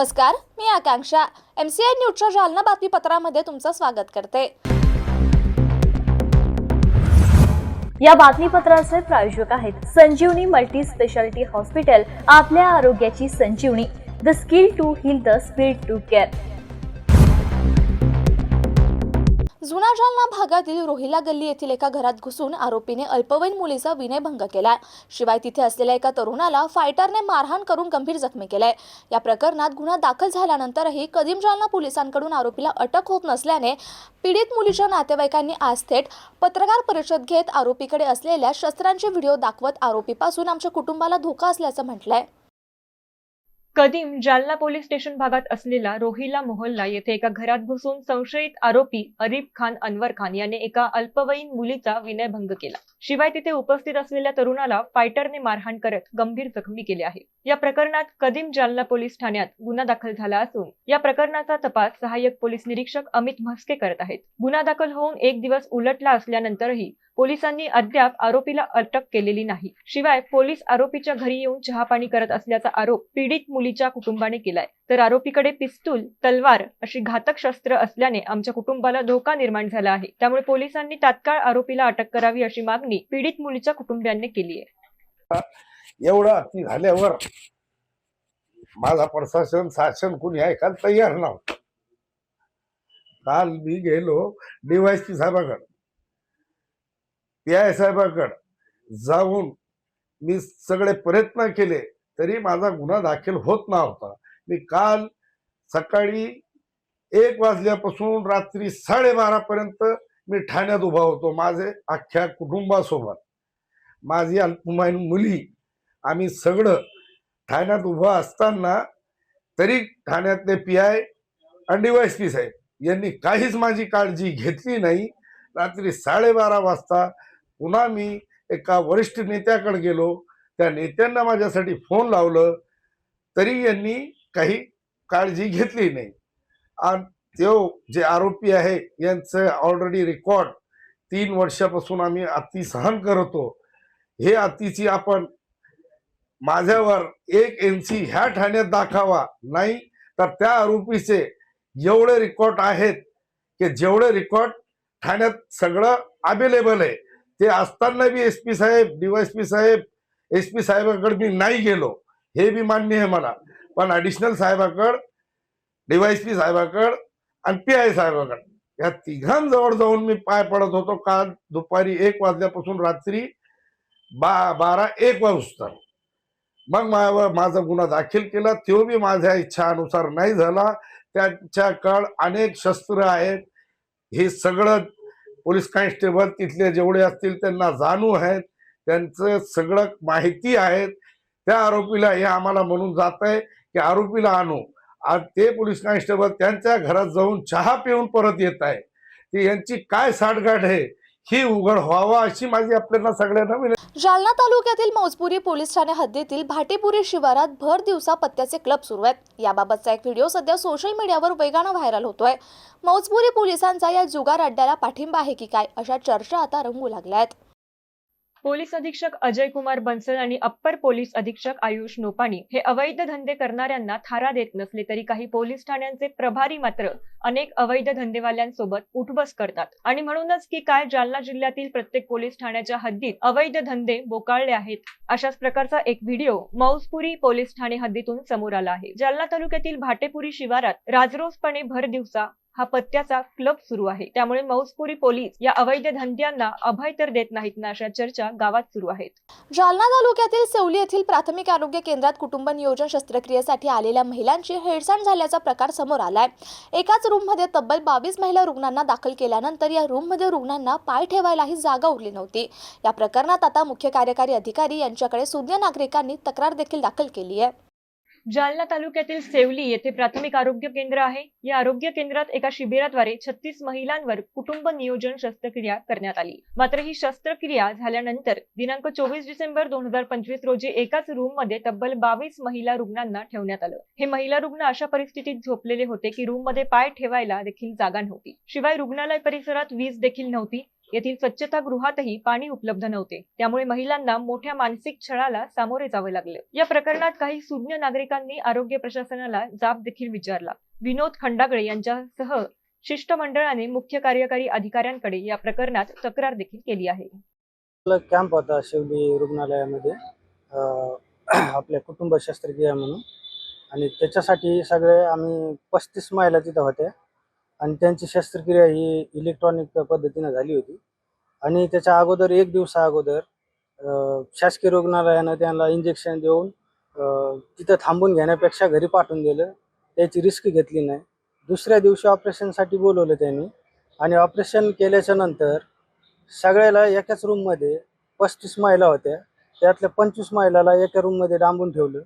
नमस्कार मी Akanksha. M C I न्यूजच्या जालना बातमीपत्रामध्ये तुमचं स्वागत करते. या बातमीपत्राचे प्रायोजक आहेत संजीवनी मल्टी स्पेशालिटी हॉस्पिटल आपल्या आरोग्याची Sanjivani. The skill to heal the speed to care. जुना जालना भागातील रोहिला गल्ली येथील एका घरात घुसून आरोपीने अल्पवयीन मुलीचा विनयभंग केलाय. शिवाय तिथे असलेल्या एका तरुणाला फायटरने मारहाण करून गंभीर जखमी केलाय. या प्रकरणात गुन्हा दाखल झाल्यानंतरही कदीम जालना पोलिसांकडून आरोपीला अटक होत नसल्याने पीडित मुलीच्या नातेवाईकांनी आज थेट पत्रकार परिषद घेत आरोपीकडे असलेल्या शस्त्रांचे व्हिडिओ दाखवत आरोपीपासून आमच्या कुटुंबाला धोका असल्याचं म्हटलंय. कदीम जालना पोलीस स्टेशन भागात असलेला रोहिला मोहल्ला येथे एका घरात घुसून संशयित आरोपी अरीब खान अनवर खान याने एका अल्पवयीन मुलीचा विनयभंग केला. शिवाय तिथे उपस्थित असलेल्या तरुणाला फायटरने मारहाण करत गंभीर जखमी केले आहे. या प्रकरणात कदीम जालना पोलीस ठाण्यात गुन्हा दाखल झाला असून या प्रकरणाचा तपास सहाय्यक पोलीस निरीक्षक अमित म्हस्के करत आहेत. गुन्हा दाखल होऊन एक दिवस उलटला असल्यानंतरही पोलिसांनी अद्याप आरोपीला अटक केलेली नाही. शिवाय पोलीस आरोपीच्या घरी येऊन चहापाणी करत असल्याचा आरोप पीडित मुलीच्या कुटुंबाने केलाय. तर आरोपीकडे पिस्तूल तलवार अशी घातक शस्त्र असल्याने आमच्या कुटुंबाला धोका निर्माण झाला आहे. त्यामुळे पोलिसांनी तात्काळ आरोपीला अटक करावी अशी मागणी पीडित मुलीच्या कुटुंबियांनी केली आहे. एवढा अति झाल्यावर माझा प्रशासन शासन कुणी ऐकायला तयार नव्हतं. काल मी गेलो डीवायसी साहेबाकडे पी आय साहेबाकडे जाऊन मी सगळे प्रयत्न केले तरी माझा गुन्हा दाखल होत नव्हता. मी काल सकाळी एक वाजल्यापासून रात्री साडेबारापर्यंत मी ठाण्यात उभा होतो माझे अख्ख्या कुटुंबासोबत. माझी अल्पमायन मुली आम्ही सगळं ठाण्यात उभं असताना तरी ठाण्यातले पी आय आणि डीवायस पी साहेब यांनी काहीच माझी काळजी घेतली नाही. रात्री साडेबारा वाजता पुन्हा मी एका वरिष्ठ नेत्याकडे गेलो. त्या नेत्यांना माझ्यासाठी फोन लावलं. तरी यांनी काही काळजी घेतली नाही. आणि तो जे आरोपी आहे यांचं ऑलरेडी रेकॉर्ड तीन वर्षापासून आम्ही अति सहन करतो. हे अतिची आपण माझ्यावर एक एन सी ह्या ठाण्यात दाखवा. नाही तर त्या आरोपीचे एवढे रेकॉर्ड आहेत की जेवढे रेकॉर्ड ठाण्यात सगळं अवेलेबल आहे. ते असताना बी एस पी साहेब डीवायसपी साहेब एस पी साहेबाकडे मी नाही गेलो. हे बी मान्य आहे मला. पण ॲडिशनल साहेबाकड डीवायसपी साहेबाकड आणि पी आय साहेबाकड या तिघांजवळ जाऊन मी पाय पडत होतो. काल दुपारी एक वाजल्यापासून रात्री बा बारा एक वाजता. मग मा- माझा गुन्हा दाखल केला. तो बी माझ्या इच्छानुसार नाही झाला. त्यांच्याकड अनेक शस्त्र आहेत. हे सगळं पोलीस कॉन्स्टेबल तिथले जेवढे असतील त्यांना जाणू आहेत त्यांचं सगळं माहिती आहेत. त्या आरोपीला हे आम्हाला म्हणून जात आहे की आरोपीला आणू. आज ते पोलीस कॉन्स्टेबल त्यांच्या घरात जाऊन चहा पिऊन परत येत आहे. ती यांची काय साठगाठ आहे? ही उघड व्हावा अशी माझी आपल्याला सगळ्यांना विनंती. जालना तालुक्यातील मौजपुरी पोलीस ठाणे हद्दीतील भाटीपुरी शिवारात भर दिवसा पत्त्याचे क्लब सुरू आहेत. याबाबतचा एक व्हिडिओ सध्या सोशल मीडियावर वेगानं व्हायरल होतोय. मौजपुरी पोलिसांचा या जुगार अड्ड्याला पाठिंबा आहे की काय अशा चर्चा आता रंगू लागल्या आहेत. पोलीस अधीक्षक अजय कुमार बन्सल आणि अप्पर पोलीस अधीक्षक आयुष नोपाणी हे अवैध धंदे करणाऱ्यांना थारा देत नसले तरी काही पोलीस ठाण्यांचे प्रभारी मात्र अनेक अवैध धंदेवाल्यांसोबत उठबस करतात. आणि म्हणूनच की काय जालना जिल्ह्यातील प्रत्येक पोलीस ठाण्याच्या हद्दीत अवैध धंदे बोकाळले आहेत अशाच प्रकारचा एक व्हिडिओ मौजपुरी पोलीस ठाणे हद्दीतून समोर आला आहे. जालना तालुक्यातील भाटेपुरी शिवारात राजरोसपणे भर दिवसा हा पत्त्याचा क्लब सुरू आहे. त्यामुळे मौजपुरी पोलीस या अवैध धंद्यांना अभय तर देत नाहीत ना अशा चर्चा गावात सुरू आहेत. जालना तालुक्यातील सेवली येथील प्राथमिक आरोग्य केंद्रात कुटुंब नियोजन शस्त्रक्रियेसाठी आलेल्या महिलांची हेळसांड झाल्याचा प्रकार समोर आलाय. एकाच रूममध्ये तब्बल बावीस महिला रुग्णांना दाखल केल्यानंतर या रूममध्ये रुग्णांना पाय ठेवायलाही जागा उरली नव्हती. या प्रकरणात आता मुख्य कार्यकारी अधिकारी यांच्याकडे सुज्ञ नागरिकांनी तक्रार देखील दाखल केली आहे. जालना तालुक्यातील सेवली येथे प्राथमिक आरोग्य केंद्र आहे. या आरोग्य केंद्रात एका शिबिराद्वारे छत्तीस महिलांवर कुटुंब नियोजन शस्त्रक्रिया करण्यात आली. मात्र ही शस्त्रक्रिया झाल्यानंतर दिनांक चोवीस डिसेंबर दोन हजार पंचवीस रोजी एकाच रूममध्ये तब्बल बावीस महिला रुग्णांना ठेवण्यात आलं. हे महिला रुग्ण अशा परिस्थितीत झोपलेले होते की रूममध्ये पाय ठेवायला देखील जागा नव्हती. शिवाय रुग्णालय परिसरात वीज देखील नव्हती. येथील स्वच्छतागृहातही पाणी उपलब्ध नव्हते. त्यामुळे महिलांना मोठ्या मानसिक छळाला सामोरे जावे लागले. या प्रकरणात काही सुज्ञ नागरिकांनी आरोग्य प्रशासनाला जाब देखील विचारला. विनोद खंडागळे यांच्यासह शिष्टमंडळाने मुख्य कार्यकारी अधिकाऱ्यांकडे या प्रकरणात तक्रार देखील केली आहे. कॅम्प होता शिवली रुग्णालयामध्ये. आपल्या कुटुंब शस्त्रक्रिया म्हणून. आणि त्याच्यासाठी सगळे आम्ही पस्तीस महिला तिथं होत्या. आणि त्यांची शस्त्रक्रिया ही इलेक्ट्रॉनिक पद्धतीनं झाली होती. आणि त्याच्या अगोदर एक दिवसा अगोदर शासकीय रुग्णालयानं त्यांना इंजेक्शन देऊन तिथं थांबून घेण्यापेक्षा घरी पाठवून दिलं. त्याची रिस्क घेतली नाही. दुसऱ्या दिवशी ऑपरेशनसाठी बोलवलं त्यांनी. आणि ऑपरेशन केल्याच्यानंतर सगळ्याला एकाच रूममध्ये पस्तीस महिला होत्या. त्यातल्या पंचवीस महिलाला एका रूममध्ये डांबून ठेवलं.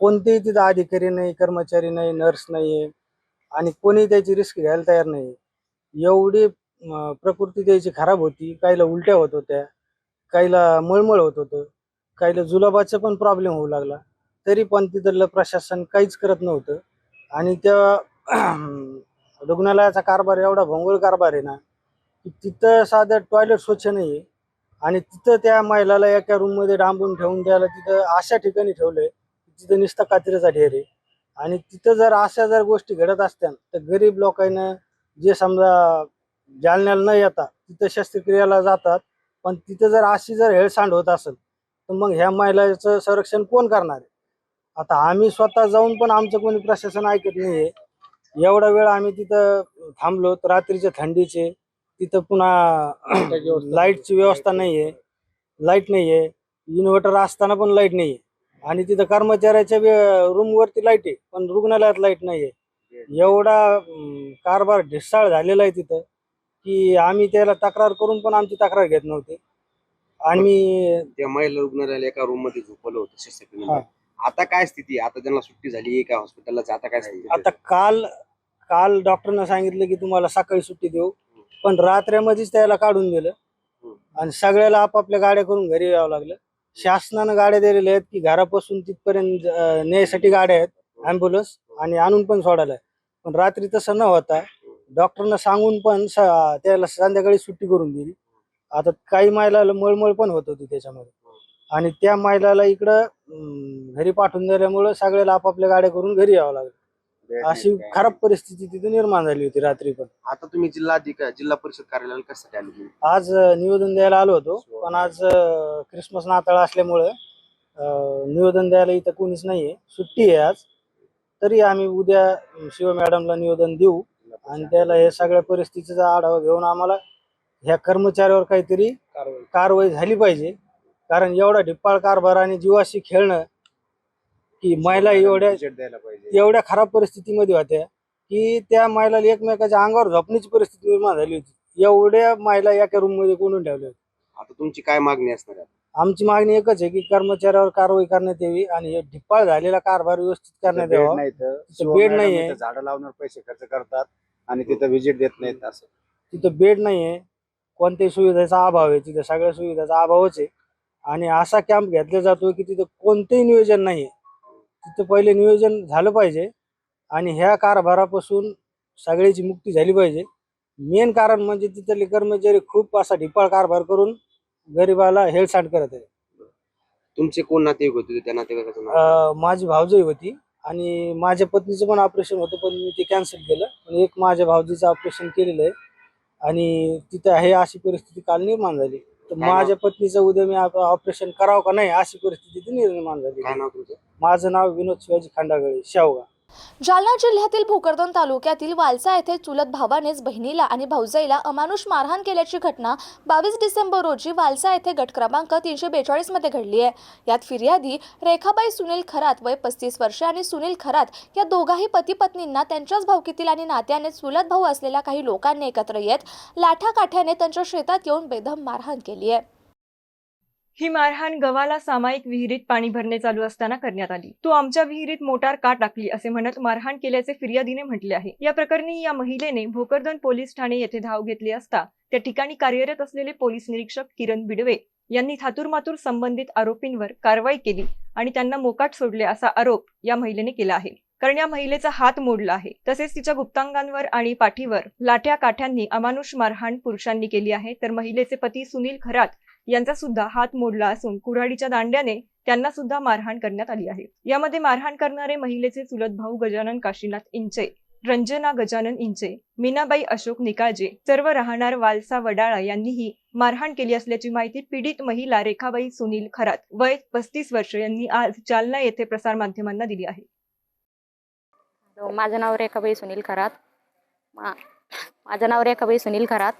कोणतेही तिथं अधिकारी नाही कर्मचारी नाही नर्स नाही आहे आणि कोणी त्याची रिस्क घ्यायला तयार नाही. एवढी प्रकृती त्याची खराब होती. काहीला उलट्या होत होत्या. काहीला मळमळ होत होतं. काहीला जुलाबाचा पण प्रॉब्लेम होऊ लागला. तरी पण तिथलं प्रशासन काहीच करत नव्हतं. आणि त्या रुग्णालयाचा कारभार एवढा भोंगळ कारभार आहे ना की तिथं साधं टॉयलेट स्वच्छ नाही आहे आणि तिथं त्या महिलाला एका रूममध्ये डांबून ठेवून द्यायला तिथं अशा ठिकाणी ठेवलंय तिथं नुसता कात्रीचा ढेर आहे. आणि तिथं जर अशा जर गोष्टी घडत असत्या तर गरीब लोकांना जे समजा जालन्याला न येता तिथं शस्त्रक्रियाला जातात पण तिथं जर अशी जर हेळसांड होत असेल तर मग ह्या महिलाचं संरक्षण कोण करणार आहे? आता आम्ही स्वतः जाऊन पण आमचं कोणी प्रशासन ऐकत नाहीये. एवढा वेळ आम्ही तिथं थांबलो तर रात्रीच्या थंडीचे तिथं पुन्हा लाईटची व्यवस्था नाहीये लाइट नाहीये इन्व्हर्टर असताना पण लाइट नाहीये. आणि तिथं कर्मचाऱ्याच्या रूम वरती लाइट आहे पण रुग्णालयात लाइट नाहीये. एवढा अं, कारभार ढिसाळ झालेला आहे तिथं की आम्ही त्याला तक्रार करून पण आमची तक्रार घेत नव्हते. आणि त्या महिला रुग्णालयाला एका रूममध्ये झोपवलं होतं हा. शस्त्रक्रिया आता काय स्थिती? आहे? आता त्यांना सुट्टी झाली आहे का हॉस्पिटलला आता काय स्थिती? आहे? आता काल काल डॉक्टरनं सांगितलं की तुम्हाला सकाळी सुट्टी देऊ पण रात्रीमध्येच त्याला काढून दिलं. आणि सगळ्याला आपापल्या गाड्या करून घरी यावं लागलं. शासनानं गाड्या दिलेल्या आहेत की घरापासून तिथपर्यंत अं, न्यायसाठी गाड्या आहेत ॲम्ब्युलन्स आणि आणून पण सोडायला आहे. पण रात्री तसं न होता डॉक्टरनं सांगून पण स- त्याला संध्याकाळी सुट्टी करून दिली. आता काही महिलाला मळमळ पण होत होती त्याच्यामध्ये. आणि त्या महिलाला इकडं अं, घरी पाठवून दिल्यामुळं सगळ्याला आपापल्या गाड्या करून घरी यावं लागलं. अशी खराब परिस्थिती तिथे निर्माण झाली होती रात्री पण. आता तुम्ही जिल्हा अधिकारी जिल्हा परिषद कार्यालयाला कशासाठी आले? तुम्ही? आज अं, निवेदन द्यायला आलो होतो पण आज अं, क्रिसमस नाताळ असल्यामुळे अं, निवेदन द्यायला इथं कोणीच नाहीये. सुट्टी आहे आज. तरी आम्ही उद्या अं, शिव मॅडमला निवेदन देऊ आणि त्याला हे सगळ्या परिस्थितीचा आढावा घेऊन आम्हाला ह्या कर्मचाऱ्यावर काहीतरी कारवाई. झाली पाहिजे. कारण एवढा ढिप्पाळ कारभार आणि जीवाशी खेळणं की महिला एवढ्या द्यायला पाहिजे. एवढ्या खराब परिस्थितीमध्ये होत्या की त्या महिलाला एकमेकाच्या अंगावर झोपण्याची परिस्थिती निर्माण झाली होती. एवढ्या महिला एका रूममध्ये कोंडून ठेवल्या होत्या. आता तुमची काय मागणी असणार आहे? आमची मागणी एकच आहे की कर्मचाऱ्यावर कारवाई करण्यात यावी आणि ढिप्पाळ झालेला कारभार व्यवस्थित करण्यात यावा. बेड नाहीये. झाडं लावण्यावर पैसे खर्च करतात आणि तिथं व्हिजिट देत नाहीत असं. तिथं बेड नाहीये. कोणत्याही सुविधेचा अभाव आहे. तिथं सगळ्या सुविधेचा अभावच आहे. आणि असा कॅम्प घेतला जातो की तिथं कोणतंही नियोजन नाहीये. तिथं पहिले नियोजन झालं पाहिजे. आणि ह्या कारभारापासून सगळ्याची मुक्ती झाली पाहिजे. मेन कारण म्हणजे तिथले कर्मचारी खूप असा ढिपाळ कारभार करून गरिबाला हेळसांड करत आहे तुमचे कोण नातेवाईक होते? त्या नातेवाईकाचं नाव? अं, माझी भावजई होती. आणि माझ्या पत्नीचं पण ऑपरेशन होतं पण मी ते कॅन्सल केलं. पण एक माझ्या भावजीचं ऑपरेशन केलेलं आहे. आणि तिथं आहे अशी परिस्थिती काल निर्माण झाली. तर नाव? माझ्या पत्नीचं उद्या मी ऑपरेशन करावं का नाही अशी परिस्थिती ती निर्माण झाली. काय नाव तुमचं? माझं नाव विनोद शिवाजी खांडागळे शेवगा. जालना जिल्ह्यातील भोकरदन तालुक्यातील वालसा येथे चुलत भावानेच बहिणीला आणि भाऊजाईला अमानुष मारहाण केल्याची घटना बावीस डिसेंबर रोजी वालसा येथे गट क्रमांक तीनशे बेचाळीसमध्ये घडली आहे. यात फिर्यादी रेखाबाई सुनील खरात वय पस्तीस वर्ष आणि सुनील खरात या दोघाही पती पत्नींना त्यांच्याच भावकीतील आणि नात्याने चुलत भाऊ असलेल्या काही लोकांनी एकत्र येत लाठाकाठ्याने त्यांच्या शेतात येऊन बेदम मारहाण केली आहे. ही मारहाण गव्हाला सामायिक विहिरीत पाणी भरणे चालू असताना करण्यात आली. तू आमच्या विहिरीत मोटार का टाकली असे म्हणत मारहाण केल्याचे फिर्यादीने म्हटले आहे. या प्रकरणी या महिलेने भोकरदन पोलीस ठाणे येथे धाव घेतली असता त्या ठिकाणी कार्यरत असलेले पोलीस निरीक्षक किरण बिडवे यांनी थातुरमातूर संबंधित आरोपींवर कारवाई केली आणि त्यांना मोकाट सोडले असा आरोप या महिलेने केला आहे. कारण या महिलेचा हात मोडला आहे. तसेच तिच्या गुप्तांगांवर आणि पाठीवर लाठ्या काठ्यांनी अमानुष मारहाण पुरुषांनी केली आहे. तर महिलेचे पती सुनील खरात यांचा सुद्धा हात मोडला असून कुऱ्हाडीच्या दांड्याने त्यांना सुद्धा मारहाण करण्यात आली आहे. यामध्ये मारहाण करणारे महिलेचे चुलत भाऊ गजानन काशीनाथ इंचे रंजना गजानन इंचे मीनाबाई अशोक निकाळजे सर्व राहणार वालसा वडाळा यांनीही मारहाण केली असल्याची माहिती पीडित महिला रेखाबाई सुनील खरात वय पस्तीस वर्ष यांनी आज जालना येथे प्रसारमाध्यमांना दिली आहे. माझं नाव रेखाबाई सुनील खरात. माझं नाव रेखाबाई सुनील खरात.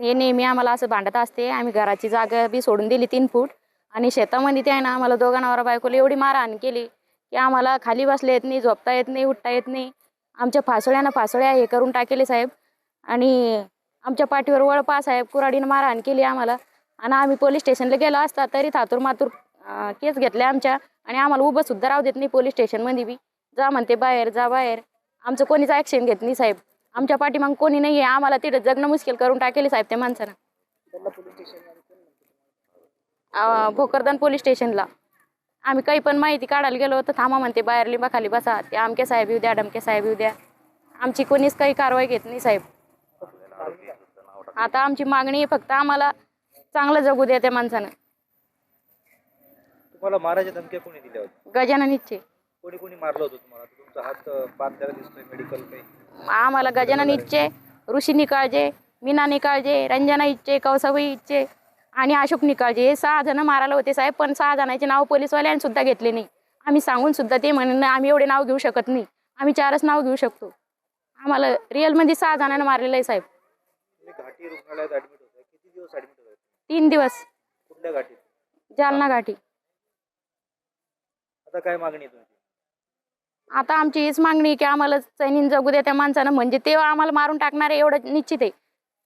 हे नेहमी आम्हाला असं भांडत असते. आम्ही घराची जागा बी सोडून दिली तीन फूट. आणि शेतामध्ये ते आहे ना आम्हाला दोघा नवरा बायकोला एवढी मारहाण केली की आम्हाला खाली बसले येत नाही झोपता येत नाही उठता येत नाही. आमच्या फासोळ्यानं फासोळ्या हे करून टाकेले साहेब. आणि आमच्या पाठीवर वळपा साहेब कुऱ्हाडीनं मारहाण केली आम्हाला. आणि आम्ही पोलीस स्टेशनला गेलो असता तरी थातूर मातूर केस घेतल्या आमच्या. आणि आम्हाला उभं सुद्धा राहू देत नाही पोलीस स्टेशनमध्ये बी. जा म्हणते बाहेर जा बाहेर. आमचं कोणीच ॲक्शन घेत नाही साहेब. आमच्या पाठीमाग कोणी नाही आहे आम्हाला तिथं जगणं मुश्किल करून टाकेले साहेब त्या माणसानं. भोकरदन पोलीस स्टेशनला. आम्ही काही पण माहिती काढायला गेलो तर थांबा म्हणते बाहेर लिंबाखाली बसा. ते आमके साहेब येऊ द्या डमके साहेब येऊ द्या. आमची कोणीच काही कारवाई घेत नाही साहेब. आता आमची मागणी आहे फक्त आम्हाला चांगलं जगू द्या त्या माणसानं. तुम्हाला मारायच्या धमक्या कोणी दिल्या होत्या? गजानन इच्छे कोणी कोणी मारलं होतं तुम्हाला? तुमचा हात बांधलेला दिसतोय मेडिकल काही. आम्हाला गजानन इच्छे ऋषी निकाळजे मीना निकाळजे रंजना इच्छे कौसाबाई इच्छे आणि अशोक निकाळजे हे सहा जण मारायला होते साहेब पण सहा जणांचे नाव पोलीसवाल्यांनी सुद्धा घेतले नाही. आम्ही सांगून सुद्धा ते म्हणून आम्ही एवढे नाव घेऊ शकत नाही. आम्ही चारच नाव घेऊ शकतो. आम्हाला रिअलमध्ये सहा जणांना मारलेलं आहे साहेब. तीन दिवस. जालना घाटी. आता काय मागणी आता आमची हीच मागणी की आम्हाला चैनीन जगू द्या त्या माणसानं म्हणजे ते आम्हाला मारून टाकणार आहे एवढं निश्चित आहे.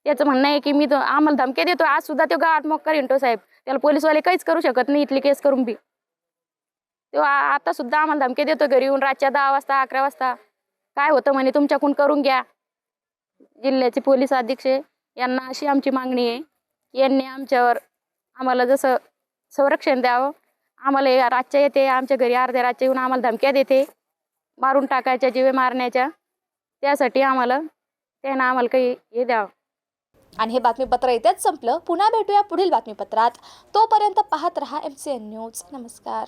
त्याचं म्हणणं आहे की मी तो आम्हाला धमके देतो आज सुद्धा तो गावात मोक्कार तो साहेब. त्याला पोलीसवाले काहीच करू शकत नाही इथली केस करून बी. तो आता सुद्धा आम्हाला धमके देतो घरी येऊन रातच्या दहा वाजता अकरा वाजता. काय होतं म्हणे तुमच्याकडून करून घ्या. जिल्ह्याचे पोलीस अधीक्षक यांना अशी आमची मागणी आहे. यांनी आमच्यावर आम्हाला जसं संरक्षण द्यावं आम्हाला रातच्या येते आमच्या घरी अर्ध्या रातच्या येऊन आम्हाला धमक्या देते. मारून टाकायच्या जीवे मारण्याच्या. त्यासाठी आम्हाला त्यानं आम्हाला काही हे द्यावं. आणि हे बातमीपत्र येत्याच संपलं. पुन्हा भेटूया पुढील बातमीपत्रात. तोपर्यंत पाहत रहा एम सी एन न्यूज नमस्कार.